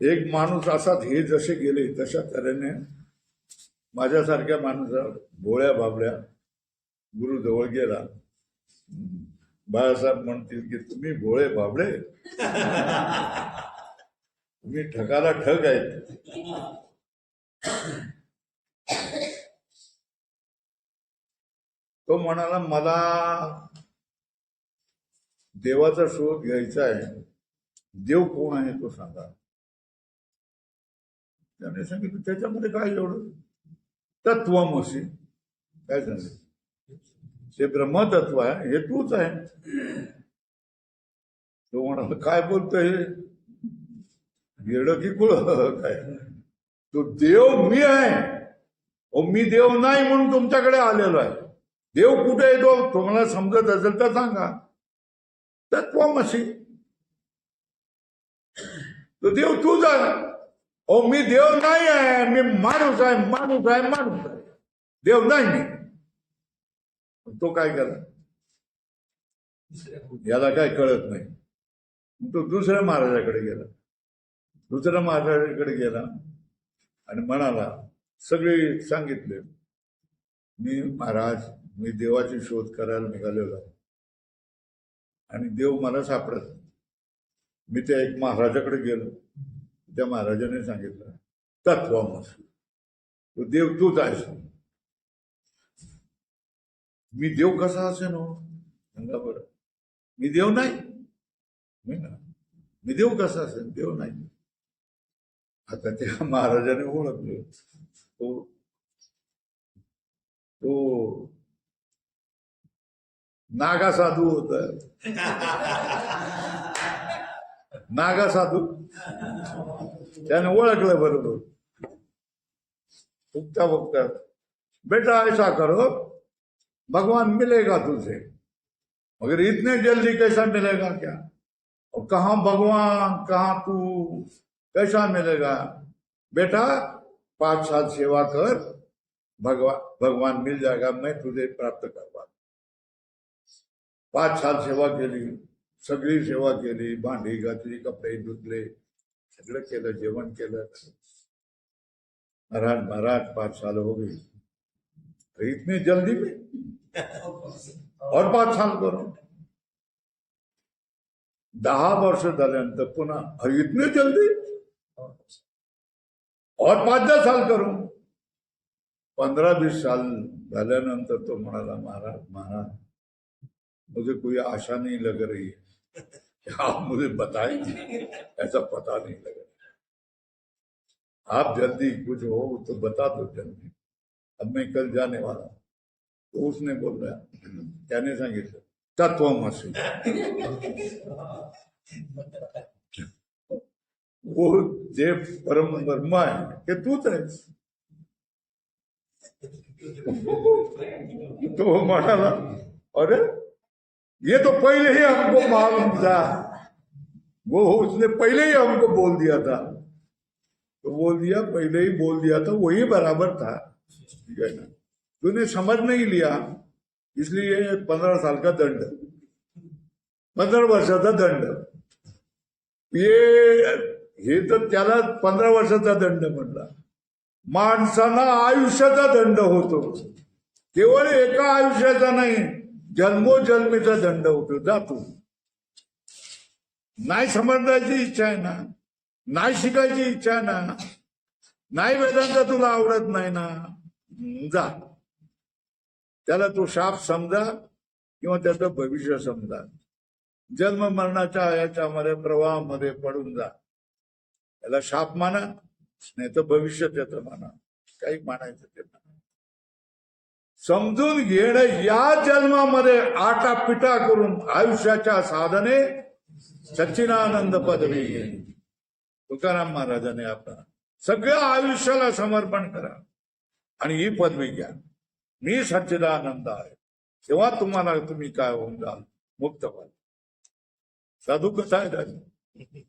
एक माणूस असाच हे जसे गेले तशा तऱ्हेने माझ्यासारख्या माणसा भोळ्या बाबड्या गुरु जवळ गेला. बाळासाहेब म्हणतील की तुम्ही भोळे बाबळे तुम्ही ठकाला ठग आहेत. तो म्हणाला मला देवाचा शोध घ्यायचा आहे. देव कोण आहे तो सांगा. त्याने सांगितलं त्याच्यामध्ये काय एवढं तत्वमसी काय सांगितलं ते ब्रह्मतत्व आहे हे तूच आहे. तो म्हणाला काय बोलतोय हे? येड की कुळ काय? तो देव मी आहे. ओ मी देव नाही म्हणून तुमच्याकडे आलेलो आहे. देव कुठे येतो तुम्हाला समजत असेल तर सांगा. तत्वमसी तो देव तूच आहे. ओ मी देव नाही आहे मी माणूस आहे माणूस आहे माणूस आहे. देव नाही मी. तो काय करा याला काय कळत नाही. तो दुसऱ्या महाराजाकडे गेला. दुसऱ्या महाराजाकडे गेला आणि म्हणाला सगळे सांगितले मी महाराज मी देवाची शोध करायला निघालेलो आहे. आणि देव मला सापडत मी त्या एक महाराजाकडे गेलो. त्या महाराजाने सांगितलं तत्वमसी तो देव तूच आहेस मी देव कसा असेन हो? सांगा बरं. मी देव नाही. मी ना. मी देव कसा असेल देव नाही. आता त्या महाराजाने ओळखले. तो तो नागा साधू होता. नागा साधू त्याने ओळखलं बरोबर. फुकता बेटा, ऐसा करो. भगवान मिलेगा तुझे. मगर इतने जल्दी कैसा मिलेगा क्या? और कहा भगवान, कहा तू? कैसा मिलेगा? बेटा, पाँच साल सेवा कर. भगवान भगवान मिल जाएगा, मैं तुझे प्राप्त करवा पाँच साल सेवा केली सगळी सेवा केली, भांडी घातली, कपडे धुतले, सगळं केलं, जेवण केलं. महाराज महाराज पाच साल हो तो इतने जल्दी में और पाच साल करो। दहा वर्ष झाल्यानंतर पुन्हा इतने जल्दी? और पाच दहा साल करू। पंधरा बीस साल तो म्हणाला, महाराज महाराज, मुझे कोई आशा नहीं लग रही है. कि आप मुझे बताएँगे ऐसा पता नहीं लगा। आप जल्दी कुछ हो तो बता दो जल्दी। अब मैं कल जाने वाला हूँ। तो उसने बोल रहा त्याने सांगितलं तत्वमसी वो जे परम ब्रह्म आहे ते तूच आहेस तो म्हणाला अरे ये तो पहले ही हमको मालूम था। वो उसने पहले ही हमको बोल दिया था। तो बोल दिया पहले ही बोल दिया था वही बराबर था। ठीक है ना? तूने समझ नहीं लिया इसलिए पंद्रह साल का दंड। पंधरा वर्षाचा दंड। ये हे तर त्याला पंधरा वर्षाचा दंड म्हणला। माणसानं आयुष्याचा दंड होतो। केवळ एका आयुष्याचा नाही जन्मोजन्मीचा दंड होतो जातो. नाही समजण्याची इच्छा आहे ना? नाही शिकायची इच्छा आहे ना? नाही वेदांत तुला आवडत नाही ना? जा. त्याला तो शाप समजा किंवा त्याचं भविष्य समजा. जन्म मरणाच्या याच्यामध्ये प्रवाहामध्ये पडून जा. त्याला शाप माना नाही तर भविष्य त्याचं माना. काही मानायचं ते समजून घेणं या जन्मामध्ये आटापिटा करून आयुष्याच्या साधने सच्चिदानंद पदवी घेणे तुकाराम महाराजाने आपला सगळ्या आयुष्याला समर्पण करा आणि ही पदवी घ्या. मी सच्चिदानंद आहे. तेव्हा तुम्हाला तुम्ही काय होऊन जाल? मुक्त व्हाल साधू कसा आहे दादा?